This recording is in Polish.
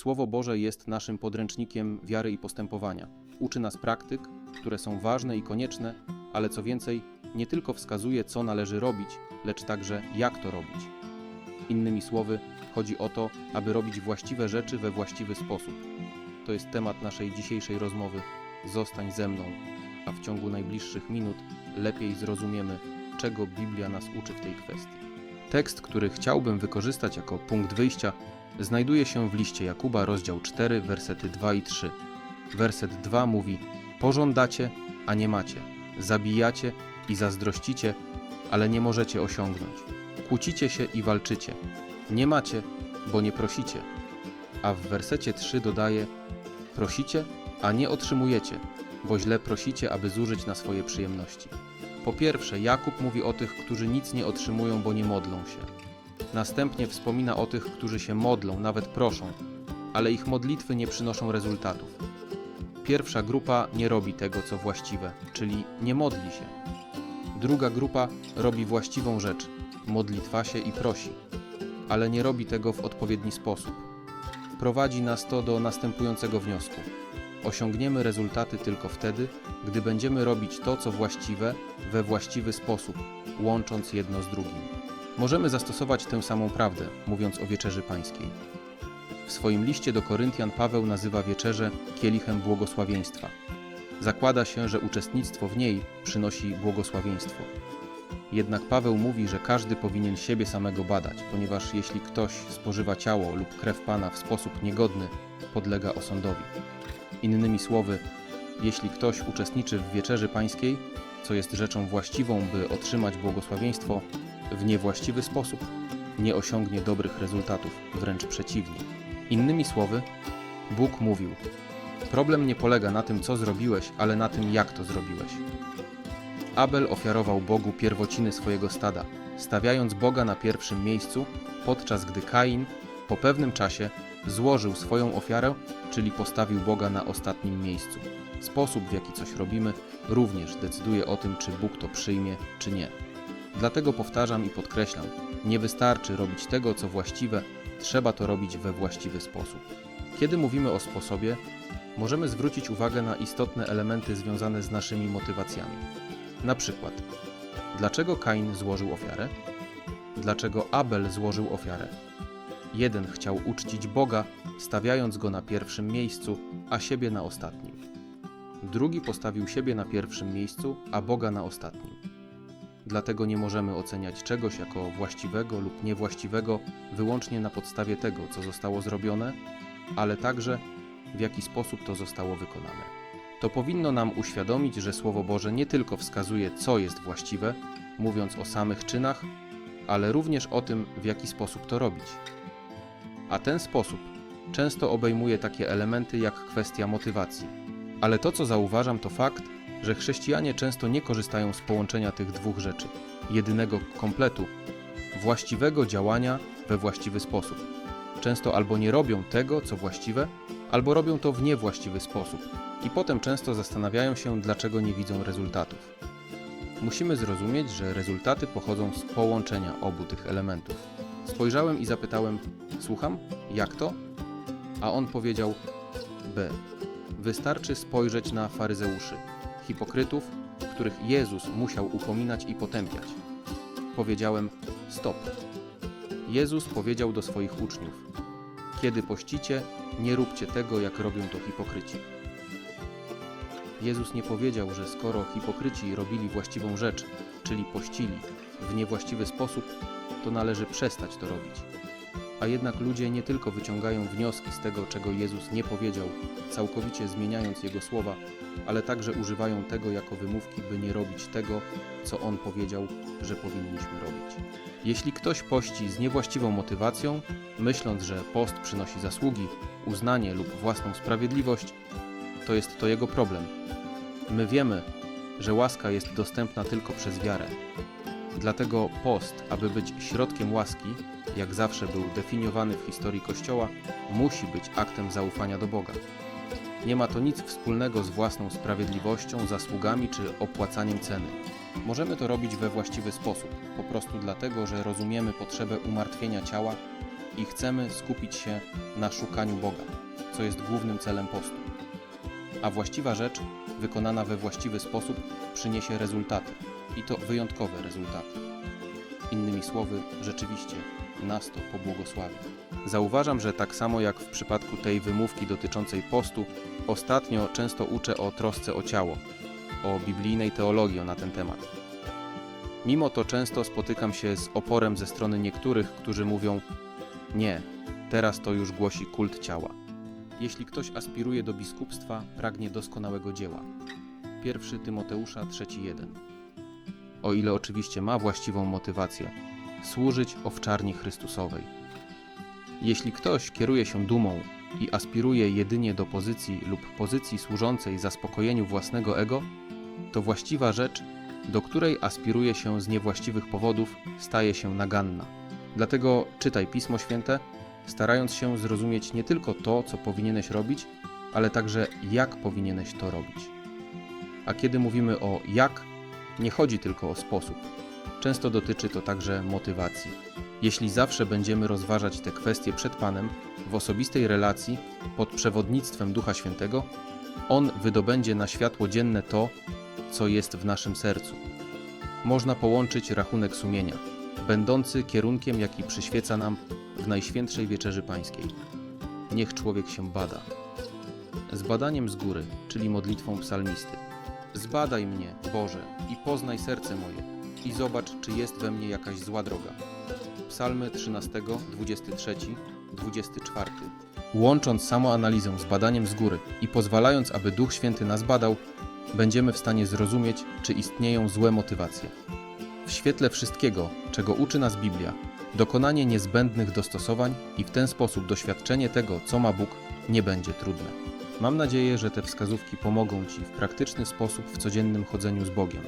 Słowo Boże jest naszym podręcznikiem wiary i postępowania. Uczy nas praktyk, które są ważne i konieczne, ale co więcej, nie tylko wskazuje, co należy robić, lecz także jak to robić. Innymi słowy, chodzi o to, aby robić właściwe rzeczy we właściwy sposób. To jest temat naszej dzisiejszej rozmowy. Zostań ze mną, a w ciągu najbliższych minut lepiej zrozumiemy, czego Biblia nas uczy w tej kwestii. Tekst, który chciałbym wykorzystać jako punkt wyjścia, znajduje się w liście Jakuba, rozdział 4, wersety 2 i 3. Werset 2 mówi: Pożądacie, a nie macie, zabijacie i zazdrościcie, ale nie możecie osiągnąć. Kłócicie się i walczycie. Nie macie, bo nie prosicie. A w wersecie 3 dodaje: Prosicie, a nie otrzymujecie, bo źle prosicie, aby zużyć na swoje przyjemności. Po pierwsze, Jakub mówi o tych, którzy nic nie otrzymują, bo nie modlą się. Następnie wspomina o tych, którzy się modlą, nawet proszą, ale ich modlitwy nie przynoszą rezultatów. Pierwsza grupa nie robi tego, co właściwe, czyli nie modli się. Druga grupa robi właściwą rzecz, modlitwa się i prosi, ale nie robi tego w odpowiedni sposób. Prowadzi nas to do następującego wniosku. Osiągniemy rezultaty tylko wtedy, gdy będziemy robić to, co właściwe, we właściwy sposób, łącząc jedno z drugim. Możemy zastosować tę samą prawdę, mówiąc o wieczerzy pańskiej. W swoim liście do Koryntian Paweł nazywa wieczerzę kielichem błogosławieństwa. Zakłada się, że uczestnictwo w niej przynosi błogosławieństwo. Jednak Paweł mówi, że każdy powinien siebie samego badać, ponieważ jeśli ktoś spożywa ciało lub krew Pana w sposób niegodny, podlega osądowi. Innymi słowy, jeśli ktoś uczestniczy w wieczerzy pańskiej, co jest rzeczą właściwą, by otrzymać błogosławieństwo, w niewłaściwy sposób nie osiągnie dobrych rezultatów, wręcz przeciwnie. Innymi słowy, Bóg mówił: Problem nie polega na tym, co zrobiłeś, ale na tym, jak to zrobiłeś. Abel ofiarował Bogu pierwociny swojego stada, stawiając Boga na pierwszym miejscu, podczas gdy Kain po pewnym czasie złożył swoją ofiarę, czyli postawił Boga na ostatnim miejscu. Sposób, w jaki coś robimy, również decyduje o tym, czy Bóg to przyjmie, czy nie. Dlatego powtarzam i podkreślam: nie wystarczy robić tego, co właściwe, trzeba to robić we właściwy sposób. Kiedy mówimy o sposobie, możemy zwrócić uwagę na istotne elementy związane z naszymi motywacjami. Na przykład, dlaczego Kain złożył ofiarę? Dlaczego Abel złożył ofiarę? Jeden chciał uczcić Boga, stawiając go na pierwszym miejscu, a siebie na ostatnim. Drugi postawił siebie na pierwszym miejscu, a Boga na ostatnim. Dlatego nie możemy oceniać czegoś jako właściwego lub niewłaściwego wyłącznie na podstawie tego, co zostało zrobione, ale także w jaki sposób to zostało wykonane. To powinno nam uświadomić, że Słowo Boże nie tylko wskazuje, co jest właściwe, mówiąc o samych czynach, ale również o tym, w jaki sposób to robić. A ten sposób często obejmuje takie elementy jak kwestia motywacji. Ale to, co zauważam, to fakt, że chrześcijanie często nie korzystają z połączenia tych dwóch rzeczy, jedynego kompletu, właściwego działania we właściwy sposób. Często albo nie robią tego, co właściwe, albo robią to w niewłaściwy sposób i potem często zastanawiają się, dlaczego nie widzą rezultatów. Musimy zrozumieć, że rezultaty pochodzą z połączenia obu tych elementów. Spojrzałem i zapytałem: Słucham, jak to? A on powiedział: B. Wystarczy spojrzeć na faryzeuszy, hipokrytów, których Jezus musiał upominać i potępiać. Powiedziałem: Stop. Jezus powiedział do swoich uczniów: Kiedy pościcie, nie róbcie tego, jak robią to hipokryci. Jezus nie powiedział, że skoro hipokryci robili właściwą rzecz, czyli pościli w niewłaściwy sposób, to należy przestać to robić. A jednak ludzie nie tylko wyciągają wnioski z tego, czego Jezus nie powiedział, całkowicie zmieniając Jego słowa, ale także używają tego jako wymówki, by nie robić tego, co On powiedział, że powinniśmy robić. Jeśli ktoś pości z niewłaściwą motywacją, myśląc, że post przynosi zasługi, uznanie lub własną sprawiedliwość, to jest to jego problem. My wiemy, że łaska jest dostępna tylko przez wiarę. Dlatego post, aby być środkiem łaski, jak zawsze był definiowany w historii Kościoła, musi być aktem zaufania do Boga. Nie ma to nic wspólnego z własną sprawiedliwością, zasługami czy opłacaniem ceny. Możemy to robić we właściwy sposób, po prostu dlatego, że rozumiemy potrzebę umartwienia ciała i chcemy skupić się na szukaniu Boga, co jest głównym celem postu. A właściwa rzecz, wykonana we właściwy sposób, przyniesie rezultaty i to wyjątkowe rezultaty. Innymi słowy, rzeczywiście nas to pobłogosławi. Zauważam, że tak samo jak w przypadku tej wymówki dotyczącej postu, ostatnio często uczę o trosce o ciało, o biblijnej teologii na ten temat. Mimo to często spotykam się z oporem ze strony niektórych, którzy mówią: Nie, teraz to już głosi kult ciała. Jeśli ktoś aspiruje do biskupstwa, pragnie doskonałego dzieła. 1 Tymoteusza 3:1. O ile oczywiście ma właściwą motywację służyć owczarni Chrystusowej. Jeśli ktoś kieruje się dumą i aspiruje jedynie do pozycji lub pozycji służącej zaspokojeniu własnego ego, to właściwa rzecz, do której aspiruje się z niewłaściwych powodów, staje się naganna. Dlatego czytaj Pismo Święte, starając się zrozumieć nie tylko to, co powinieneś robić, ale także jak powinieneś to robić. A kiedy mówimy o jak, nie chodzi tylko o sposób. Często dotyczy to także motywacji. Jeśli zawsze będziemy rozważać te kwestie przed Panem w osobistej relacji pod przewodnictwem Ducha Świętego, On wydobędzie na światło dzienne to, co jest w naszym sercu. Można połączyć rachunek sumienia, będący kierunkiem, jaki przyświeca nam w Najświętszej Wieczerzy Pańskiej. Niech człowiek się bada. Z badaniem z góry, czyli modlitwą psalmisty. Zbadaj mnie, Boże, i poznaj serce moje, i zobacz, czy jest we mnie jakaś zła droga. Psalmy 13, 23, 24. Łącząc samoanalizę z badaniem z góry i pozwalając, aby Duch Święty nas badał, będziemy w stanie zrozumieć, czy istnieją złe motywacje. W świetle wszystkiego, czego uczy nas Biblia, dokonanie niezbędnych dostosowań i w ten sposób doświadczenie tego, co ma Bóg, nie będzie trudne. Mam nadzieję, że te wskazówki pomogą Ci w praktyczny sposób w codziennym chodzeniu z Bogiem.